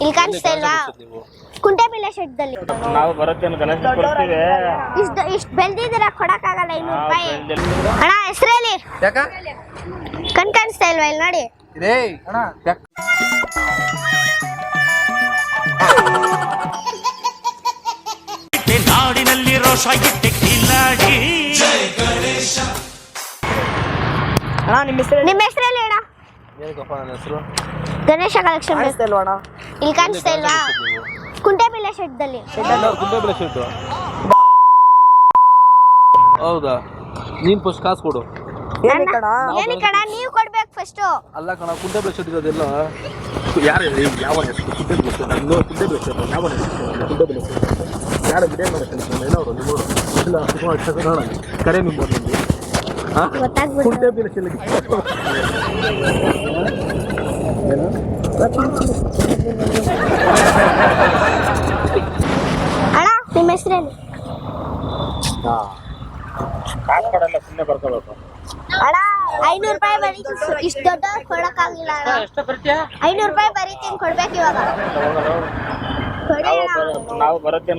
ಇಲ್ಲಿ ಕಾಣಿಸ್ತಾ ಇಲ್ವಾ? ಕುಂಟೆಬಿಲ್ಲೆ ಶೆಡ್ದಲ್ಲಿ ನಾವು ಬರುತ್ತೆ ಗಣೇಶ ಕೊಡ್ತೀವಿ. ಇಷ್ಟ ಇಷ್ಟ ಕೊಡಕ ಕೊಡಕ್ಕಾಗಲ್ಲ ಇನ್ನೂರು ರೂಪಾಯಿ. ಅಣ್ಣ ಹೆಸರೇಲಿ? ಯಾಕ? ಕಣ್ ಕಾಣಿಸ್ತಾ ಇಲ್ವಾ ಇಲ್ಲಿ ನೋಡಿ? ರೇ ಅಣ್ಣ ಯಾಕ? ನಾಡಿನಲ್ಲಿ ರೋಷ ಇಟ್ಟೆ ಕಿಲಾಡಿ ಅಣ್ಣ ನಿಮ್ಮ ಹೆಸರು? ನಿಮ್ಮ ನನ್ನ ಹೆಸರು? ಗಣೇಶ ಕಲೆಕ್ಷನ್ ಇಲ್ವಾ ಅಣ್ಣ ಇಲ್ಲಿ ಕಾಣಿಸ್ತಾ ಇಲ್ವಾ? ಕುಂಟೆಬಿಲ್ಲೆ ಶೆಡ್ದಲ್ಲಿ ಗುಂಡೆ ಶೆಡ್ ಹೌದಾ? ನೀನ್ ಫಸ್ಟ್ ಕಾಸು ಕೊಡು. ಏನಿ ಕಣ ನೀವು ಕೊಡ್ಬೇಕು ಫಸ್ಟ್ ಅಲ್ಲ ಕಣ ಕುಂಟೆ ಶೆಡ್ ಇರೋದೆಲ್ಲ. ಇರೋದಿಲ್ಲ ಯಾರು ಯಾವ ಹೆಸರು? ಕುಂಟೆ ಶೆಡ್ ನಾನು ಶೆಟ್ ಯಾವ ಹೆಸರು? ಶೆಡ್ ಯಾರು ಬಿಡೇ ನಿಮ್ಮವರು ಇಲ್ಲ ಸುಮಾರು ಅಕ್ಷರ ನೋಡ ಕರೆ ನಿಮ್ಮ ನಿಮ್ಗೆ ಹಾಂ ಗೊತ್ತಾಗ್ಬಿಡ್ತು. ಕುಂಟೆ ಬೆಳೆ ಶೆಟ್ ಏನು ಅಣ್ಣ ನಿಮ್ಮ ಹೆಸರೇನು? ಕೊಡಲ್ಲ ಸುಮ್ಮನೆ ಬರ್ಕೋಬೇಕು. ಅಣ್ಣ ಐನೂರು ರೂಪಾಯಿ ಬರೀತೀನಿ. ಇಷ್ಟು ದೊಡ್ಡ ಕೊಡಕ್ಕಾಗಿಲ್ಲ ಐನೂರು ರೂಪಾಯಿ ಬರೀತೀನಿ ಕೊಡ್ಬೇಕು ಇವಾಗ. ಕೊಡಿ ನಾವು ಬರುತ್ತೆ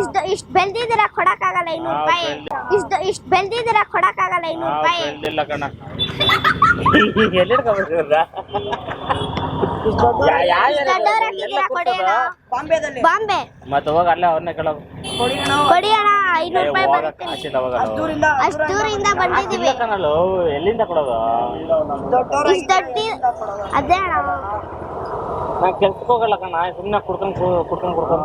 ಇಷ್ಟ ಇಷ್ಟು ಬೆಳ್ದಿದ್ದೀರಾ? ಕೊಡಕ್ಕಾಗಲ್ಲ ಐನೂರು ರೂಪಾಯಿ. ಇಷ್ಟು ಇಷ್ಟು ಬೆಳ್ದಿದ್ದೀರಾ? ಕೊಡಕ್ಕಾಗಲ್ಲ ಐನೂರು ನಾವು ರೂಪಾಯಿ. ಬೆಳ್ದಿಲ್ಲ ಕಣ. ಬಾಂಬೆದಲ್ಲಿ. ಬಾಂಬೆ. ಮತ್ತೆ ಹೋಗ ಅಲ್ಲೇ ಅವ್ರನ್ನೇ ಕೇಳೋದು ಕೊಡಿ ಅಣ್ಣ. ಐನೂರು ರೂಪಾಯಿ ಕಾಸಿಲ್ಲ ಹೋಗಲ್ಲ. ದೂರಿಂದ ಅಷ್ಟು ದೂರಿಂದ ಬಂದಿದ್ದೀವಿ. ಎಲ್ಲಿಂದ ಕೊಡೋದು? ದೊಡ್ಡವ್ರ ಇಷ್ಟು ದೊಡ್ಡ ಅದೇ ಅಣ್ಣ. ನಾ ಕೆಲ್ಸಕ್ಕೆ ಹೋಗಲ್ಲ ಕಣ ಸುಮ್ಮನೆ ಕುಡ್ಕೊಂಡ್ ಕು- ಕುಡ್ಕೊಂಡ್ ಕುಡ್ಕೊಂಡ್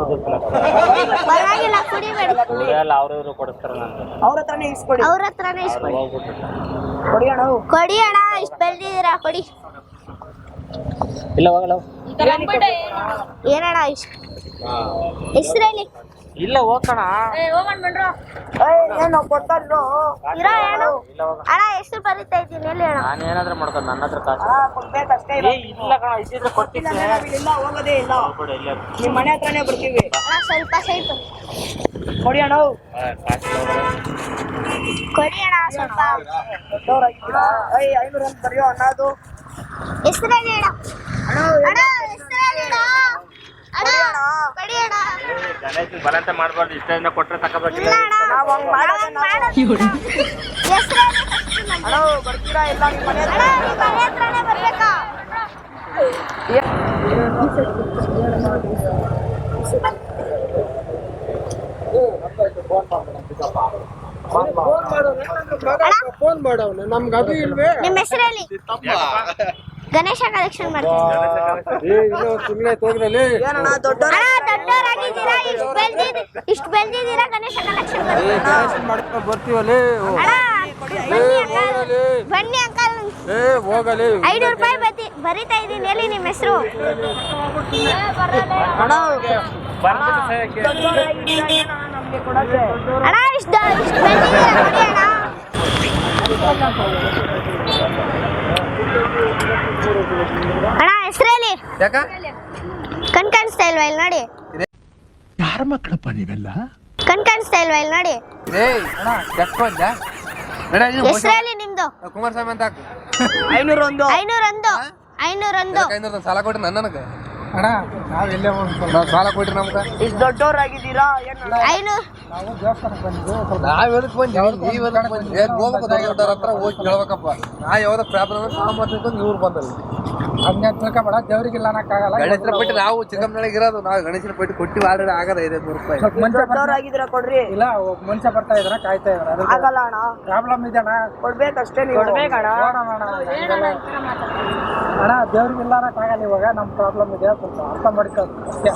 ಪರವಾಗಿಲ್ಲ ಕುಡಿಬೇಡಿ ಕುಡಿಯಲ್ಲ ಅವ್ರು ಇವರು ಕೊಡಿಸ್ತಾರೆ ನನಗೆ ಅವ್ರ ಹತ್ರನೇ ಇಸ್ಕೊಡಿ. ಅವ್ರ ಹತ್ರನೇ ಇಸ್ಕೊಡಿ. ಹೋಗ್ಬಿಟ್ಟು ಕೊಡಿ ಅಣ್ಣ ಕೊಡಿ ಅಣ್ಣ ಇಷ್ಟು ಬೆಳ್ದಿದ್ದೀರಾ ಕೊಡಿ. ಇಲ್ಲ ಹೋಗಲ್ಲ ಏನಣ್ಣ ಇಷ್ಟು? ಹೆಸರೇಳಿ ಇಲ್ಲ ಹೋಗ್ಕಣ ಏಯ್, ಏನು ಇಲ್ವೋ? ಇರೋ ಹೇಳು. ಇಲ್ಲ ಹೋಗ ಅಣ್ಣ ಎಷ್ಟು ಬರೀತಾ ಇದ್ದೀನಿ ಎಲ್ಲಿ ಅಣ್ಣ. ನಾನು ಏನಾದ್ರೂ ಮಾಡ್ಕೊಂಡು ನನ್ನ ಹತ್ರ ಕಾಸು. ಅಣ್ಣ, ಕೊಡ್ಬೇಕಷ್ಟೇ ಏ ಇಲ್ಲ ಕಣ ಇದ್ದಿದ್ರೆ ಕೊಟ್ಟಿದ್ದೆ ಇಲ್ಲ ಹೋಗೋದೇ ಇಲ್ಲ. ಇಲ್ಲೇ ನಿಮ್ಮ ಮನೆ ಹತ್ರನೇ ಬರ್ತೀವಿ. ಅಣ್ಣ ಸ್ವಲ್ಪ ಸೈಡ್ ಕೊಡಿ ಅಣ್ಣ. ಕೊಡಿ ಅಣ್ಣ ಸ್ವಲ್ಪ. ಐನೂರ ಬರೆಯೋ ಅಣ್ಣ ಅದು ಅಣ್ಣ ಅಣ್ಣ ಅಣ್ಣ ಕೊಡಿ ಅಣ್ಣ ಗಣೇಶ್ ಬರಂತ ಮಾಡ್ಬಾರ್ದು. ಇಷ್ಟದಿಂದ ಕೊಟ್ರೆ ತಗೋಬೇಕಿಲ್ಲ ನಾವ್ ಹಂಗ್ ಮಾಡೋದೇ ನಾವು. ಅಣ್ಣ ಬರ್ತೀರಾ ಇಲ್ಲ ನಿಮ್ಮ ಮನೆ ಹತ್ರ? ಹತ್ರನೇ ಬರ್ಬೇಕಾ? ಫೋನ್ ಮಾಡವನು ನಮ್ಗೆ ಅದು ಇಲ್ವೇ ನಿಮ್ಮ ಹೆಸರೇಳಿ ಗಣೇಶ ಕಲೆಕ್ಷನ್ ತೋಗ್ರಲ್ಲಿ ಏನಣ್ಣ ದೊಡ್ಡವ್ರ ಇಷ್ಟು ಬೆಳ್ದಿದ್ ಇಷ್ಟು ಬೆಳ್ದಿದ್ದೀರಾ? ಗಣೇಶ ಕಲೆಕ್ಷನ್ ಏ ಗಣೇಶನ್ ಮಾಡ್ಕೊಂಡು ಬರ್ತೀವಲ್ಲಿ? ಬನ್ನಿ ಅಂಕಲ್. ಏ ಹೋಗಲಿ. ರೂಪಾಯಿ ಬತ್ತಿ ಬರಿತಾ ಇದ್ದೀನಿ ಎಲ್ಲಿ ನಿಮ್ಮ ಹೆಸರು. ಅಣ್ಣ ಇಷ್ಟು ಇಷ್ಟು ಬೆಳ್ದಿದ್ದೀರಾ? ಕೊಡಿ ಅಣ್ಣ. ಅಣ್ಣ ಹೆಸರೇಳಿ ಯಾಕ? ಕಣ್ ಕಾಣಿಸ್ತಾ ಇಲ್ವಾ ಇಲ್ಲಿ ನೋಡಿ. ಯಾರ ಮಕ್ಕಳಪ್ಪ ನೀವೆಲ್ಲ? ಕಣ್ ಕಾಣಿಸ್ತಾ ಇಲ್ವಾ ಇಲ್ಲಿ ನೋಡಿ? ಏ ಅಣ್ಣ ಹೋಗಿ. ಹೆಸರೇಳಿ ನಿಮ್ದು? ಕುಮಾರಸ್ವಾಮಿ ಅಂತ ಹಾಕು. ಐನೂರು ಒಂದು ಐನೂರೊಂದು. ಐನೂರೊಂದು ಐನೂರು ಸಾಲ ಕೊಟ್ರಿ ನನ್ನ ನನಗೆ. ಅಣ್ಣ ನಾವು ಎಲ್ಲೇ ನಾವು ಸಾಲ ಕೊಟ್ರಿ ನಮ್ಗೆ. ಇಷ್ಟು ದೊಡ್ಡವರಾಗಿದ್ದೀರಾ? ಐನೂರು ನಾವ್ ಎದಕ್ ಬಂದ್ವಿ? ನೀವ್ ಎದಕ್ ಬಂದ್ವಿ? ಹೋಗ್ಬೇಕು ದೊಡ್ಡವ್ರ ಹತ್ರ ಹೋಗಿ ಕೇಳ್ಬೇಕಪ್ಪ. ನಾ ಯಾವ್ದ ಪ್ರಾಬ್ಲಮ್ ಮಾಡ್ಕೊಂಡು ಇವ್ರು ಬಂದಲ್ಲ. ಹಂಗೆ ತಿಳ್ಕೊಬೇಡ ದೇವ್ರಿಗಿಲ್ಲ ಅನ್ನಕ್ಕಾಗಲ್ಲ ಗಣೇಶನ ಪಟ್ಟಿ ನಾವು ಚಿಕ್ಕಮ್ಮನೊಳಗೆ ಇರೋದು. ನಾವು ಗಣೇಶನ ಪಟ್ಟಿ ಕೊಟ್ಟಿವಿ ಆಲ್ರೆಡಿ ಆಗದ ಐದು ನೂರು ರೂಪಾಯಿ. ಸ್ವಲ್ಪ ಮನುಷ್ಯ ಕೊಡ್ರಿ. ಇಲ್ಲ ಮನುಷ್ಯ ಬರ್ತಾ ಇದ್ರ ಕಾಯ್ತಾ ಇದಾರೆ. ಆಗಲ್ಲ ಅಣ್ಣ. ಪ್ರಾಬ್ಲಮ್ ಇದೆ ಅಣ್ಣ ಕೊಡ್ಬೇಕಷ್ಟೇ ನೀವು. ನೋಡೋಣ ಅಣ್ಣ. ದೇವ್ರಿಗೆ ಅಣ್ಣ ದೇವ್ರಿಗಿಲ್ಲ ಅನ್ನಕ್ಕಾಗಲ್ಲ ಇವಾಗ. ನಮ್ಮ ಪ್ರಾಬ್ಲಮ್ ಇದೆ. ಸ್ವಲ್ಪ ಅರ್ಥ ಮಾಡ್ಕೊ ಅಷ್ಟೇ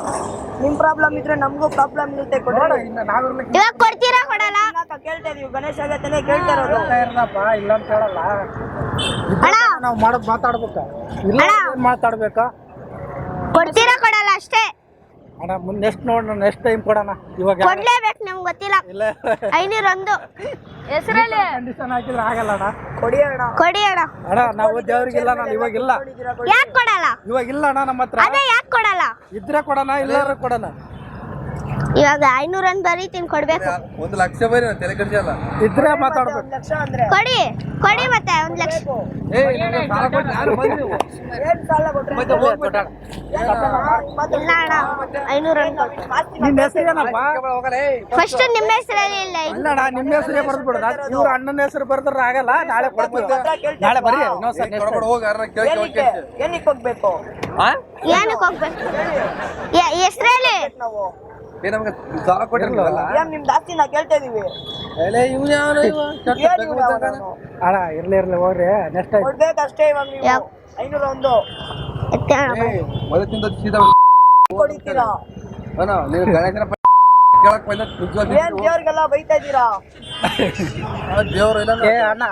ನಿಮ್ ಪ್ರಾಬ್ಲಮ್ ಇದ್ರೆ ನಮಗೂ ಪ್ರಾಬ್ಲಮ್ ಇರುತ್ತೆ ನೋಡ ಕೊಡ್ರಿ ಇನ್ನು ನಾವಿರ್ಲಿಕ್ಕೆ ಇವಾಗ ಕೊಡ್ತೀರಾ ಕೊಡಲ್ಲ? ಕೇಳ್ತಾ ಇದೀವಿ. ಗಣೇಶ ಆಗತ್ತೇನೆ ಕೇಳ್ತಾ ಇರೋದು. ಇಲ್ಲ ಅಂತ ಹೇಳಲ್ಲ. ನಾವು ಮಾಡೋದು ಮಾತಾಡ್ಬೇಕು? ಇಲ್ಲ ಏನ್ ಮಾತಾಡ್ಬೇಕು? ಕೊಡ್ತೀರಾ ಕೊಡಲ್ಲ ಅಷ್ಟೇ? ಅಣ್ಣ ಮುಂದೆ ನೆಕ್ಸ್ಟ್ ನೋಡೋಣ ನೆಕ್ಸ್ಟ್ ಟೈಮ್ ಕೊಡೋಣ. ಇವಾಗ ಕೊಡ್ಲೇಬೇಕು ನಮ್ಗೆ ಗೊತ್ತಿಲ್ಲ. ಇಲ್ಲ. ಒಂದು ಹೆಸರಲ್ಲಿ? ಕಂಡೀಷನ್ ಹಾಕಿದ್ರೆ ಆಗಲ್ಲ ಅಣ್ಣ. ಕೊಡಿ ಅಣ್ಣ. ಕೊಡಿ ಅಣ್ಣ. ಅಣ್ಣ ನಾವು ದೇವ್ರಿಗಿಲ್ಲ ನಾನು ಇವಾಗಿಲ್ಲ. ಯಾಕೆ ಕೊಡಲ್ಲ? ಇವಾಗ ಇಲ್ಲ ಅಣ್ಣ ನಮ್ಮ ಹತ್ರ. ಅದೇ ಯಾಕೆ ಕೊಡಲ್ಲ? ಇದ್ರೆ ಕೊಡೋಣ ಇಲ್ಲಾರ ಕೊಡೋಣ. ಇವಾಗ ಐನೂರು ಅಂತ ತಿನ್ ಕೊಡ್ಬೇಕು. ಒಂದು ಲಕ್ಷ ಬರೀ ನಾನು ತಲೆ ಕೆಡಿಸಲ್ಲ ಇದ್ರೆ ಮಾತಾಡ್ಬೇಕು. ಒಂದ್ ಲಕ್ಷ ಅಂದ್ರೆ. ಕೊಡಿ ಕೊಡಿ ಮತ್ತೆ ಒಂದ್ ಲಕ್ಷ. ಏ ನಿಮ್ಗೆ ಸಾಲ ಕೊಟ್ಟು ಯಾರು ಬಂದ್ರಿ ನೀವು? ಏನ್ ಸಾಲ ಕೊಟ್ರೆ? ಮತ್ತೆ ಹೋಗ್ಬಿಟ್ಟು. ಇಲ್ಲ ಅಣ್ಣ ಐನೂರು ಅಂತ ನಿನ್ನ ಹೆಸರು ಏನಪ್ಪ ಹೋಗಲ್ಲ, ಫಸ್ಟ್ ನಿಮ್ಮ ಹೆಸರಲ್ಲಿ ಇಲ್ಲ ಇಲ್ಲಣ್ಣ ನಿಮ್ಮ ಹೆಸರೇ ಬರ್ದು ಇವ್ರ ಅಣ್ಣನ ಹೆಸರು ಬರ್ದ್ರೆ ಆಗಲ್ಲ. ನಾಳೆ ಕೊಡ್ತೀವಿ. ನಾಳೆ ಬರ್ರಿ ಹೋಗಿ ಯಾರನ್ನ ಕೇಳ್ ಕೇಳ್ ಏನಕ್ಕೆ? ಹೋಗ್ಬೇಕು? ಏನಕ್ಕೆ ಹೋಗ್ಬೇಕು? ಹೆಸರಲ್ಲಿ ನಾವು. ಏ, ನಮ್ಗೆ ಸಾಲ ಕೊಟ್ಟಿರಲಿಲ್ಲ ಏನ್ ನಿಮ್ ಜಾಸ್ತಿ ನಾ ಕೇಳ್ತಾ ಇದೀವಿ. ಇವ್ನು ಯಾವನು ಇವ? ಕೆಟ್ಟ ಏನ್ ಬೆಕ್ಕು ಇವ್ನು. ಅಣ್ಣ ಇರ್ಲಿ ಇರ್ಲಿ ಹೋಗ್ರಿ. ನೆಕ್ಸ್ಟ್ ಕೊಡ್ಬೇಕಷ್ಟೇ ಇವಾಗ ನೀವು. ಯಾವ? ಐನೂರ ಒಂದು ಮೊದಲಿಂದ ಸೀದಾ ಕೊಡಿತೀರಾ? ಅಣ್ಣ, ನೀವು ಗಣೇಶನ ಪ- ಕೇಳಕ್ ಬಂದ ಏನ್ ದೇವ್ರಿಗೆಲ್ಲ ಬೈತಾ ಇದೀರಾ? ಆ ದೇವ್ರು ಇಲ್ಲ ಏ ಅಣ್ಣ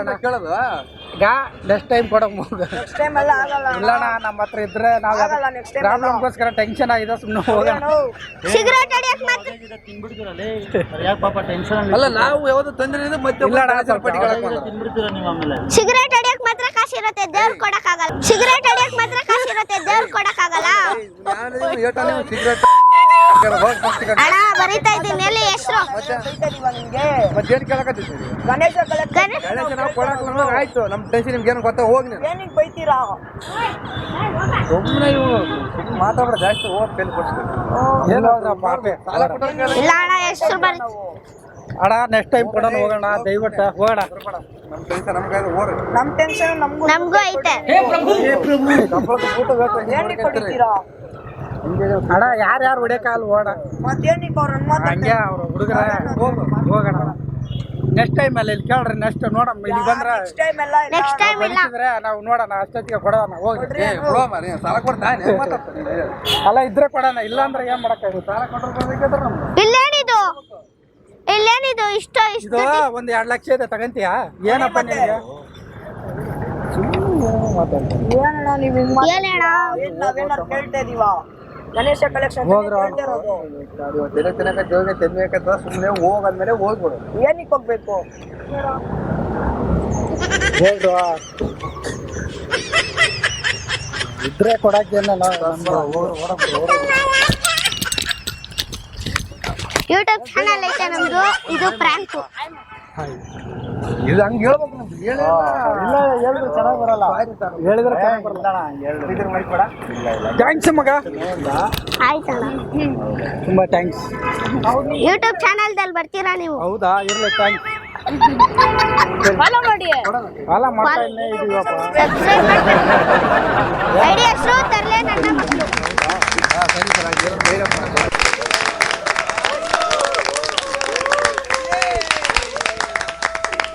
ಅಣ್ಣ. ಕೇಳೋದು ಈಗ ನೆಕ್ಸ್ಟ್ ಟೈಮ್ ಕೊಡಕ್ ಹೋಗ ನೆಕ್ಸ್ಟ್ ಟೈಮ್ ಎಲ್ಲ ಆಗಲ್ಲ. ಇಲ್ಲಣ್ಣ ನಮ್ಮ ಹತ್ರ ಇದ್ರೆ ನಾವು ಆಗಲ್ಲ next time ಪ್ರಾಬ್ಲಮ್ಗೋಸ್ಕರ ಟೆನ್ಷನ್ ಆಗಿದೆ ಸುಮ್ಮನೆ ಹೋಗೋಣ. ಏನು? ಸಿಗರೇಟ್ ಹೊಡಿಯಕ್ ಮಾತ್ರ ಅಲ್ಲ ನಾವು ಯಾವ್ದು ತಂದ್ರೆ ಮತ್ತೆ ಇಲ್ಲ ಅಣ್ಣ, ಗಣೇಶನ ಸ್ವಲ್ಪ ಪಟ್ಟಿ ನೀವು ಆಮೇಲೆ? ಸಿಗರೇಟ್ ಅಡಿಯಕ್ ಮಾತ್ರ ಕಾಸಿರುತ್ತೆ ದೇವ್ರು ಕೊಡಕ್ ಆಗಲ್ಲ ಸಿಗರೇಟ್ ಅಡಿಯಕ್ ಮಾತ್ರ ಕಾಸಿರುತ್ತೆ ದೇವ್ರು ಕೊಡಕ್ ಆಗಲ್ಲ ನಾನು ಏಟಾ ನೀವು ಸಿಗರೇಟ್ ಅಣ್ಣ ಬರೀತಾ ಇದ್ದೀನಿ ಎಲ್ಲಿ ಹೆಸರು? ಗಣೇಶ ಗಣೇಶ ನಾವು ಆಯ್ತು. ನಮ್ ಟೆನ್ಷನ್ ನಿಮ್ಗೆ ಏನು ಗೊತ್ತಾ ಹೋಗಿ ನೀವು ಏನಿಗೆ ಬೈತೀರಾ? ಸುಮ್ಮನೆ ಇವು ಜಾಸ್ತಿ ಹೋಗಿ ಕೈಲಿ ಏನು ಇಲ್ಲ ಅಣ್ಣ ಹೆಸರು ಬರೀ ಅಣ್ಣ ನೆಕ್ಸ್ಟ್ ಟೈಮ್ ಕೊಡೋಣ ಹೋಗೋಣ ದಯವಿಟ್ಟು ಹೋಗೋಣ. ನಮ್ಮ ಟೆನ್ಷನ್ ನಮ್ಗೆ ಅದು ಹೋಗ್ರಿ ನಮ್ ಟೆನ್ಷನ್ ನಮಗೂ ನಮಗೂ ಐತೆ. ಏನಿಗೆ ಕೊಡಿತೀರಾ ಅಣ್ಣ ಯಾರು ಯಾರು ಹೊಡಿಯಕಾಗಲ್ಲ ಓಡ ಹಂಗೆ ಅವ್ರು ಹುಡುಗರ ಹೋಗೋಣ. ನೆಕ್ಸ್ಟ್ ಟೈಮ್ ಅಲ್ಲಿ ಇಲ್ಲಿ ಕೇಳ್ರಿ ನೆಕ್ಸ್ಟ್ ನೋಡಮ್ಮ ಇಲ್ಲಿ ಬಂದ್ರೆ ನೆಕ್ಸ್ಟ್ ಟೈಮ್ ಇಲ್ಲ. ನಾವು ನೋಡೋಣ ಅಷ್ಟೊತ್ತಿಗೆ ಕೊಡೋಣ ಹೋಗಿ. ಏ ಬಿಡೋ ಮಾರ್ರೆ, ನೀನ್ ಸಾಲ ಕೊಡ್ತಾನೆ ಅಲ್ಲ ಇದ್ರೆ ಕೊಡೋಣ ಇಲ್ಲ ಅಂದ್ರೆ ಏನ್ ಮಾಡಕ್ಕಾಗುತ್ತೆ? ಸಾಲ ಕೊಟ್ಟರು ನಮ್ಗೆ. ಇಲ್ಲೇನಿದು? ಇಲ್ಲೇನಿದು? ಇಷ್ಟ ಇಷ್ಟ ಒಂದ್ ಎರಡ್ ಲಕ್ಷ ಇದೆ ತಗಂತೀಯಾ? ಏನಪ್ಪ ನಿನಗೆ? ಏನಣ್ಣ ನೀವ್ ಕೇಳ್ತಾ ಇದೀವ? ಗಣೇಶ ಕಲೆಕ್ಷನ್ ಹೋಗ್ರು. ದಿನ ತಿನ್ನಕ ದೇವ್ರಿಗೆ ತಿನ್ಬೇಕಂತ ಸುಮ್ಮನೆ ಹೋಗಂದ್ಮೇಲೆ ಹೋಗ್ಬಿಡು. ಏನಕ್ಕೆ ಹೋಗ್ಬೇಕು? ಹೋಗ್ರು ಇದ್ರೆ ಕೊಡಕ್ಕೇನಲ್ಲ ಯೂಟ್ಯೂಬ್ ಚಾನಲ್ ಐತೆ ನಮ್ದು. ಇದು ಪ್ರ್ಯಾಂಕು ಇದು ಹಂಗೆ ಹೇಳ್ಬೇಕು ನಮ್ಗೆ. ಹೇಳಿಲ್ಲ ಇಲ್ಲ. ಹೇಳಿದ್ರೆ ಚೆನ್ನಾಗಿ ಬರಲ್ಲ. ಹೇಳಿದ್ರೆ ಚೆನ್ನಾಗಿ ಬರಲ್ಲ. ಥ್ಯಾಂಕ್ಸ್ ಮಗ. ತುಂಬಾ ಥ್ಯಾಂಕ್ಸ್ ಯೂಟ್ಯೂಬ್ ಚಾನಲ್ದಲ್ಲಿ ಬರ್ತೀರಾ ನೀವು? ಹೌದಾ? ಇರ್ಲಿ ಥ್ಯಾಂಕ್ಸ್ ಫಾಲೋ ಮಾಡಿ. ಅಲ್ಲ ಮಾಡ್ತಾ ಇನ್ನೇ ಇದೀವಪ್ಪ. ಸಬ್ಸ್ಕ್ರೈಬ್ ಮಾಡಿ ಐಡಿ ಹೆಸರು ತರಲೆ ನನ್ನ ಮಕ್ಕಳು ಸರಿ ಸರ್ ಬೇರೆ.